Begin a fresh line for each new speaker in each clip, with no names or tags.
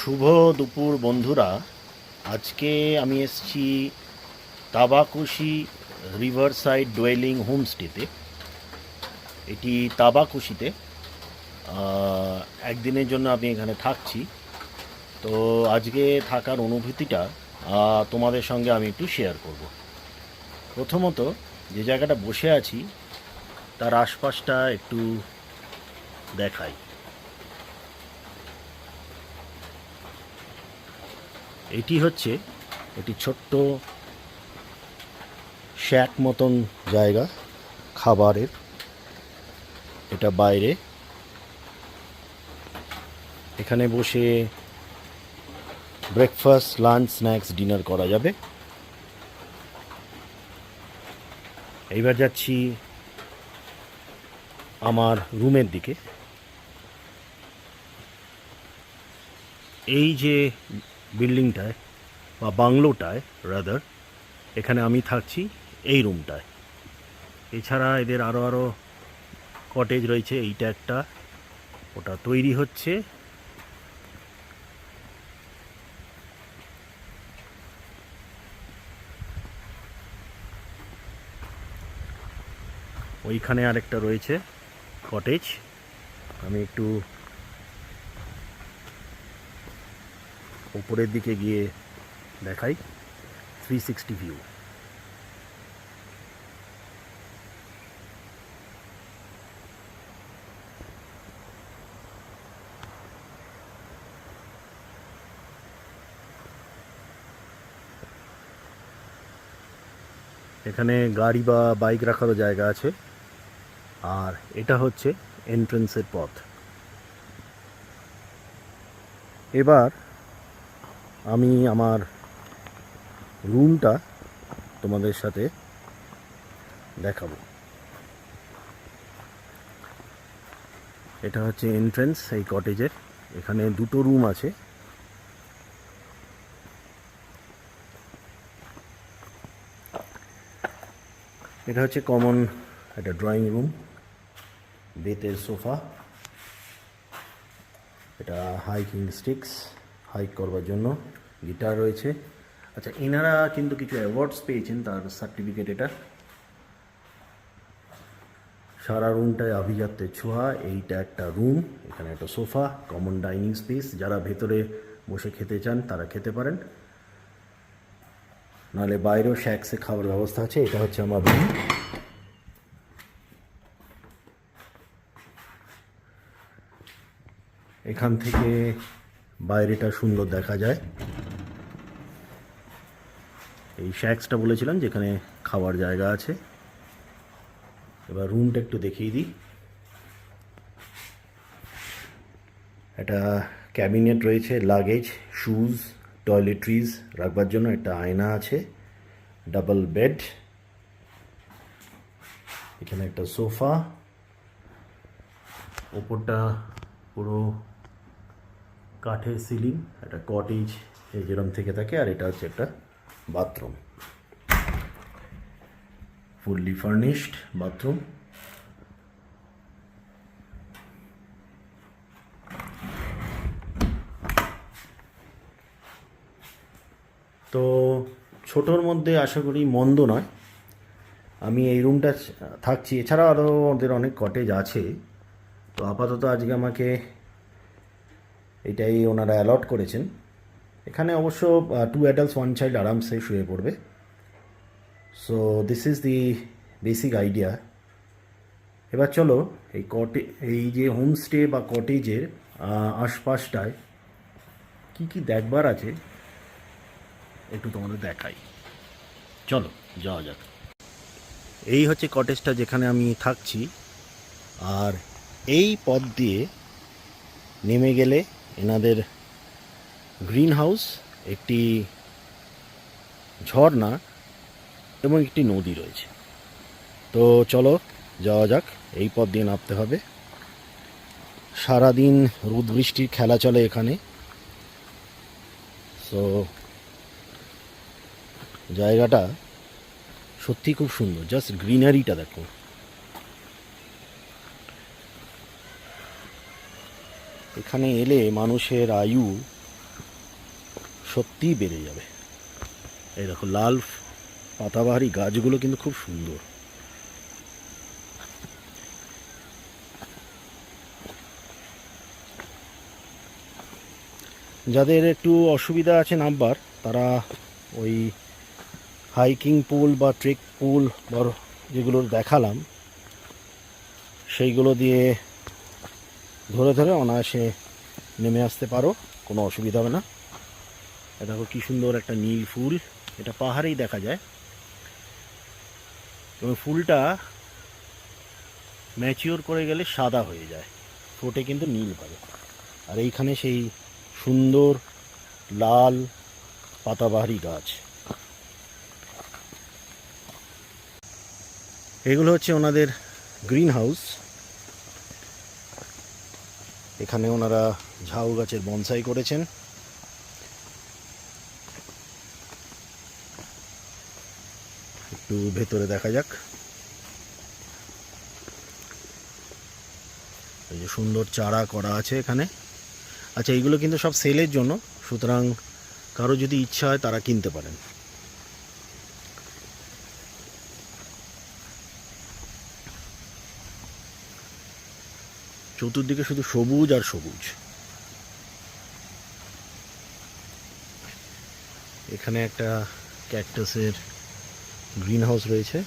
শুভ দুপুর, বন্ধুরা। আজকে আমি এসছি তাবাকুশি রিভার সাইড ডোয়েলিং হোমস্টেতে। এটি তাবাকুশিতে। একদিনের জন্য আমি এখানে থাকছি। তো আজকে থাকার অনুভূতিটা তোমাদের সঙ্গে আমি একটু শেয়ার করব। প্রথমত, যে জায়গাটা বসে আছি, তার আশপাশটা একটু দেখাই। এটি হচ্ছে একটি ছোট্ট শ্যাক মতন জায়গা, খাবারের। এটা বাইরে। এখানে বসে ব্রেকফাস্ট লাঞ্চ স্ন্যাক্স ডিনার করা যাবে। এইবার যাচ্ছি আমার রুমের দিকে। এই যে বিল্ডিংটায় বা বাংলোটায় রাদার এখানে আমি থাকছি এই রুমটায়। এছাড়া এদের আরও আরও কটেজ রয়েছে, এইটা একটা। ওটা তৈরি হচ্ছে। ওইখানে আরেকটা রয়েছে কটেজ আমি একটু উপরের দিকে গিয়ে দেখাই থ্রি সিক্সটি ভিউ এখানে গাড়ি বা বাইক রাখারও জায়গা আছে। আর এটা হচ্ছে এন্ট্রেন্সের পথ। এবার আমি আমার রুমটা তোমাদের সাথে দেখাবো। এটা হচ্ছে এন্ট্রেন্স এই কটেজের এখানে দুটো রুম আছে। এটা হচ্ছে কমন একটা ড্রয়িং রুম বেতের সোফা এটা হাইকিং স্টিক্স হাইক করবার জন্য গিটার রয়েছে। আচ্ছা এনারা কিন্তু কিছু অ্যাওয়ার্ডস পেয়েছেন, তার সার্টিফিকেট এটা। সারা রুমটায় আভিজাত্যের ছোঁয়া, এইটা একটা রুম এখানে একটা সোফা কমন ডাইনিং স্পেস যারা ভেতরে বসে খেতে চান, তারা খেতে পারেন। নাহলে বাইরেও শ্যাক্সে খাওয়ার ব্যবস্থা আছে, এটা হচ্ছে আমার রুম এখান থেকে বাইরেটা সুন্দর দেখা যায়। এই শ্যাক্সটা বলেছিলাম যেখানে খাওয়ার জায়গা আছে। এবার রুমটা একটু দেখিয়ে দিই। একটা ক্যাবিনেট রয়েছে লাগেজ শুজ টয়লেট্রিজ রাখবার জন্য। একটা আয়না আছে ডাবল বেড এখানে একটা সোফা ওপরটা পুরো কাঠের সিলিং, একটা কটেজ যেরম থেকে থাকে, আর এটা হচ্ছে একটা বাথরুম ফুললি ফার্নিশড বাথরুম তো ছোটোর মধ্যে আশা করি মন্দ নয়। আমি এই রুমটা থাকছি। এছাড়াও আরও ওদের অনেক কটেজ আছে। তো আপাতত আজকে আমাকে এটাই ওনারা অ্যালট করেছেন। এখানে অবশ্য টু অ্যাডাল্টস ওয়ান চাইল্ড আরামসে শুয়ে পড়বে। So this is the basic idea এবার চলো, এই কটে এই যে হোমস্টে বা কটেজের আশপাশটায় কি কি দেখবার আছে? একটু তোমাদের দেখাই। চলো, যাওয়া যাক। এই হচ্ছে কটেজটা যেখানে আমি থাকছি। আর এই পথ দিয়ে নেমে গেলে এনাদের গ্রিন হাউস একটি ঝর্ণা এবং একটি নদী রয়েছে। তো চলো যাওয়া যাক, এই পথ দিয়ে নামতে হবে। সারাদিন রোদ বৃষ্টির খেলা চলে এখানে। সো জায়গাটা সত্যি খুব সুন্দর। জাস্ট গ্রিনারিটা দেখো। এখানে এলে মানুষের আয়ু সত্যিই বেড়ে যাবে। এই দেখো, লাল পাতাবাহারি গাছগুলো কিন্তু খুব সুন্দর। যাদের একটু অসুবিধা আছে নামবার, তারা ওই হাইকিং পুল বা ট্রেক পুল বা যেগুলো দেখালাম, সেইগুলো দিয়ে ধরে ধরে অনায়াসে নেমে আসতে পারো, কোনো অসুবিধা হবে না। দেখো কি সুন্দর একটা নীল ফুল, এটা পাহাড়েই দেখা যায়। এবং ফুলটা ম্যাচিওর করে গেলে সাদা হয়ে যায় ফোটে কিন্তু নীল হবে আর এইখানে সেই সুন্দর লাল পাতাবাহারি গাছ। এগুলো হচ্ছে ওনাদের গ্রিন হাউস এখানে ওনারা ঝাউ গাছের বনসাই করেছেন। একটু ভেতরে দেখা যাক। এই যে সুন্দর চারা করা আছে এখানে। আচ্ছা এইগুলো কিন্তু সব সেলের জন্য, সুতরাং কারও যদি ইচ্ছা হয় তারা কিনতে পারেন। চতুর্দিকে শুধু সবুজ আর সবুজ। এখানে একটা ক্যাকটাসের গ্রিন হাউস রয়েছে।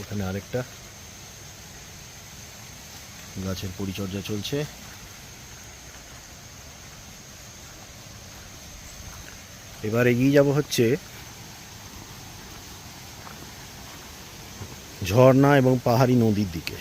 এখানে আরেকটা। গাছের পরিচর্যা চলছে। এবার এগিয়ে যাব হচ্ছে ঝর্ণা এবং পাহাড়ি নদীর দিকে।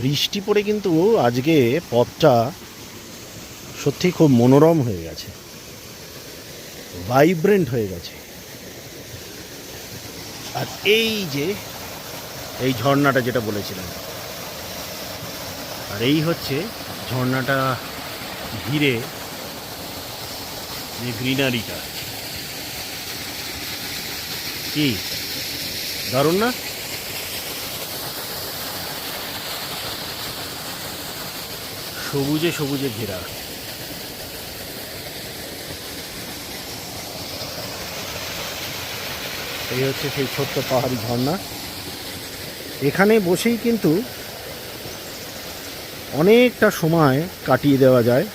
বৃষ্টি পড়ে কিন্তু আজকে পথটা সত্যি খুব মনোরম হয়ে গেছে। ভাইব্রেন্ট হয়ে গেছে। আর এই যে, এই ঝর্ণাটা যেটা বলেছিলাম, আর এই হচ্ছে ঝর্ণাটা ঘিরে যে গ্রিনারিটা। কি? দারুণ না? সবুজে সবুজে ঘেরা। এই হচ্ছে সেই ছোট্ট পাহাড়ি ঝর্ণা। এখানে বসেই কিন্তু অনেকটা সময় কাটিয়ে দেওয়া যায়।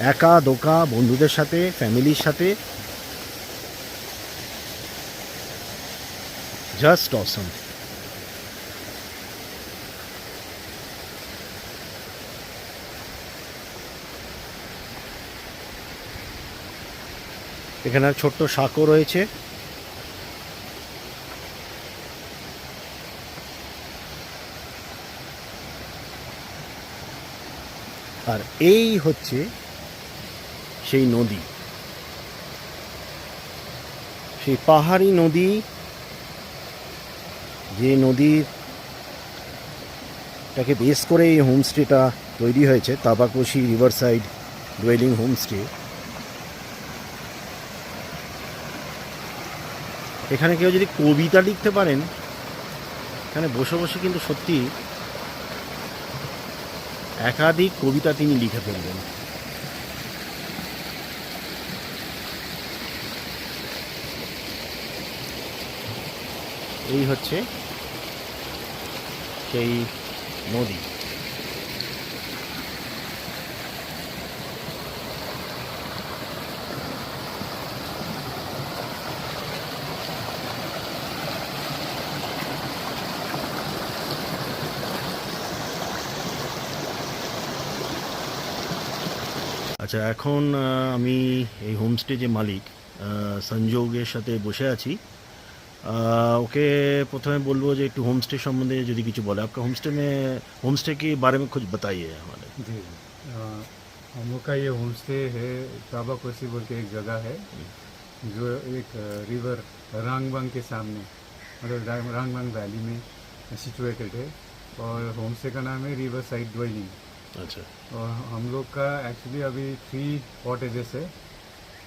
একা, দোকা, বন্ধুদের সাথে ফ্যামিলির সাথে। জাস্ট অসম এখানে ছোট্ট সাঁকো রয়েছে। আর এই হচ্ছে সেই নদী। সেই পাহাড়ি নদী, যে নদীর টাকে বেস করে এই হোমস্টেটা তৈরি হয়েছে Tabakoshi riverside dwelling homestay এখানে কেউ যদি কবিতা লিখতে পারেন, এখানে বসে বসে কিন্তু সত্যি একাধিক কবিতা তিনি লিখে ফেলবেন। এই হচ্ছে সেই নদী। আচ্ছা এখন আমি এই হোমস্টে যে মালিক সঞ্যোগের সাথে বসে আছি। ওকে প্রথমে বলবো যে একটু হোমস্টে সম্বন্ধে যদি কিছু বলে आपका होमस्टे में होमस्टे के बारे में कुछ बताइए हमारे
जी अ, हम लोग का ये होम स्टे है काबा कोसी बोल के एक जगह है जो एक अ, रिवर रांगबांग के सामने मतलब रांग- रांगबांग वैली में सिचुएटेड है और होम स्टे का नाम है रिवर साइड ड्वेलिंग
अच्छा
और हम लोग का एक्चुअली अभी थ्री कॉटेजेस है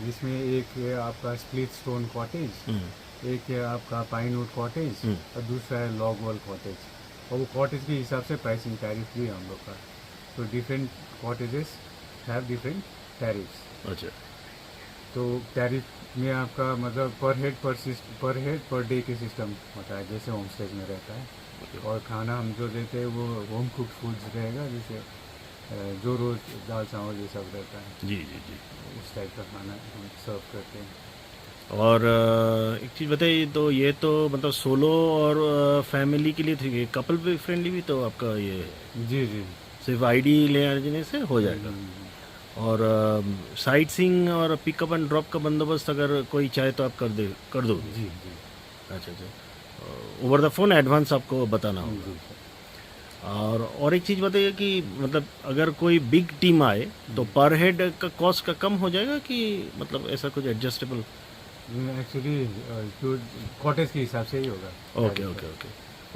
जिसमें एक है आपका स्प्लिट स्टोन कॉटेज
हम्म,
एक है आपका पाइन वुड कॉटेज। और दूसरा है लॉग वॉल कॉटेज और वो कॉटेज के हिसाब से प्राइसिंग टैरिफ भी है हम लोग का। तो different cottages have different tariffs
अच्छा।
तो टैरिफ में आपका मतलब पर हेड पर पर हेड पर डे के सिस्टम होता है जैसे होम स्टेज में रहता है। और खाना हम जो देते हैं वो होम कुक फूड्स रहेगा जैसे जो रोज़ दाल चावल ये सब रहता है।
जी जी जी।
उस टाइप का खाना हम सर्व करते हैं।
और एक चीज़ बताइए तो ये तो मतलब सोलो और फैमिली के लिए थी कपल भी फ्रेंडली भी तो आपका ये।
जी जी
सिर्फ़ आईडी ले आने से हो जाएगा।
हम्म,
और साइट सीइंग और पिकअप एंड ड्रॉप का बंदोबस्त अगर कोई चाहे तो आप कर दे कर दो
जी जी।
अच्छा अच्छा। ओवर द फ़ोन एडवांस आपको बताना होगा। और और एक चीज़ बताइए कि मतलब अगर कोई बिग टीम आए तो पर हेड का कॉस्ट का कम हो जाएगा कि मतलब ऐसा कुछ एडजस्टेबल
एक्चुअली कॉटेज के हिसाब से ही होगा।
ओके ओके ओके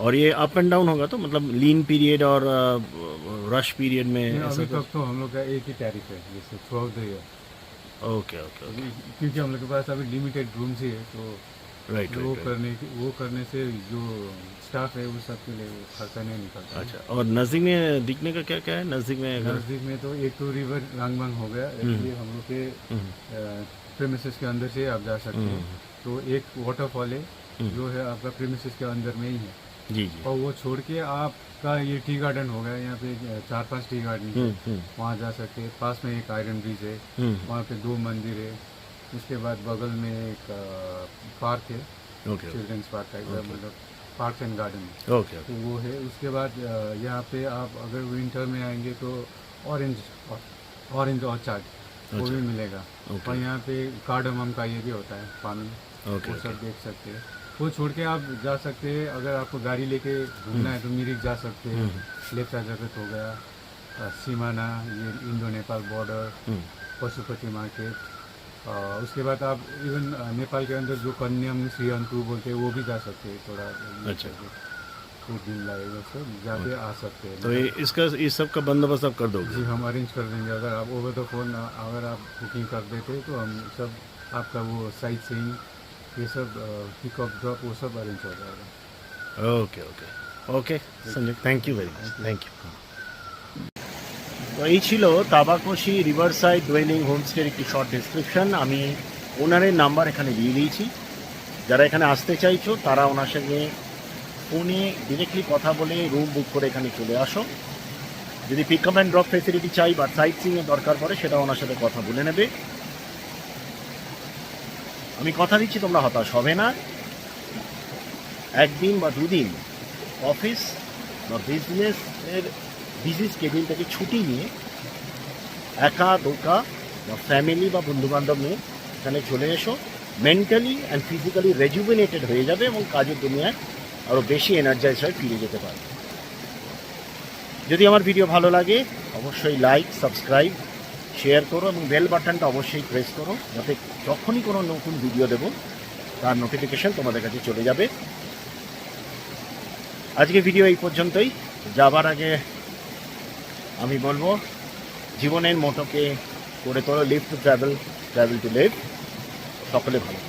और ये अप एंड डाउन होगा तो मतलब लीन पीरियड और रश पीरियड में
अभी तक तो हम लोग का एक ही टैरिफ है जैसे throughout
the year okay okay
क्योंकि हम लोग के पास अभी लिमिटेड रूम्स ही है तो
राइट right,
वो
राइट
करने की वो करने से जो स्टाफ है वो सब के लिए खर्चा नहीं निकलता।
अच्छा और नज़दीक में दिखने का क्या क्या है? नज़दीक में
नज़दीक में तो एक तो रिवर रांगबांग हो गया इसलिए हम लोग के
हम्म,
प्रेमिसेस के अंदर से आप जा सकते हैं।
हम्म।
तो एक वाटरफॉल है
हम्म।
जो है आपका प्रेमिसेस के अंदर में ही है।
जी जी।
और वो छोड़ के आपका ये टी गार्डन हो गया यहाँ पे चार पाँच टी गार्डन है।
हम्म,
वहाँ जा सकते हैं। पास में एक आयरन ब्रिज है। वहाँ पे दो मंदिर है। उसके बाद बगल में एक पार्क है। चिल्ड्रंस पार्क टाइप का मतलब पार्क एंड गार्डन तो वो है। उसके बाद यहाँ पे आप अगर विंटर में आएँगे तो ऑरेंज ऑरेंज और ऑर्चार्ड वो
अच्छा।
भी मिलेगा और यहाँ पे कार्डमम का ये भी होता है पानी।
ओके
वो सब देख सकते हैं। वो छोड़ के आप जा सकते हैं अगर आपको गाड़ी लेके घूमना है तो मिरिक जा सकते हैं। लेप्चा जगत हो गया सीमाना ये Indo Nepal
border
hmm, Pashupati market उसके बाद आप इवन नेपाल के अंदर जो कन्याम श्रीअंतु बोलते हैं वो भी जा सकते हैं थोड़ा।
अच्छा।
करके। कुछ दिन लगेगा सब जाके आ सकते हैं
तो ये इसका इस सब का बंदोबस्त आप कर दोगे
जी हम अरेंज कर देंगे अगर आप ओवर द फोन अगर आप बुकिंग कर देते तो हम सब आपका वो साइट सीइंग ये सब पिकअप ड्रॉप वो सब अरेंज हो जाएगा
okay okay okay Sanjay thank you very much thank you তো এই ছিল তাবাকশি রিভার সাইড ডোয়েলিং হোমস্টের একটি শর্ট ডিসক্রিপশন আমি ওনারের নাম্বার এখানে দিয়ে দিয়েছি যারা এখানে আসতে চাইছো তারা ওনার সঙ্গে ফোনে ডিরেক্টলি কথা বলে রুম বুক করে এখানে চলে আসো। যদি pick up and drop facility চাই বা সাইট সিংয়ের দরকার পড়ে সেটা ওনার সাথে কথা বলে নেবে। আমি কথা দিচ্ছি, তোমরা হতাশ হবে না। একদিন বা দুদিন অফিস বা বিজনেসের বিজি স্কেডিউল থেকে ছুটি নিয়ে একা দোকা বা ফ্যামিলি বা বন্ধুবান্ধব নিয়ে এখানে চলে এসো। মেন্টালি অ্যান্ড ফিজিক্যালি রেজুভিনেটেড হয়ে যাবে এবং কাজের দুনিয়ায় আরও বেশি এনার্জাইজ হয়ে ফিরে যেতে পারবে। যদি আমার ভিডিও ভালো লাগে, অবশ্যই লাইক সাবস্ক্রাইব শেয়ার করো এবং বেল বাটনটা অবশ্যই প্রেস করো। যাতে যখনই কোনো নতুন ভিডিও দেব, তার নোটিফিকেশন তোমাদের কাছে চলে যাবে। আজকে ভিডিও এই পর্যন্তই। যাবার আগে আমি বলব, জীবনের মোটোকে করে তোলো live to travel travel to live সকলে ভালো।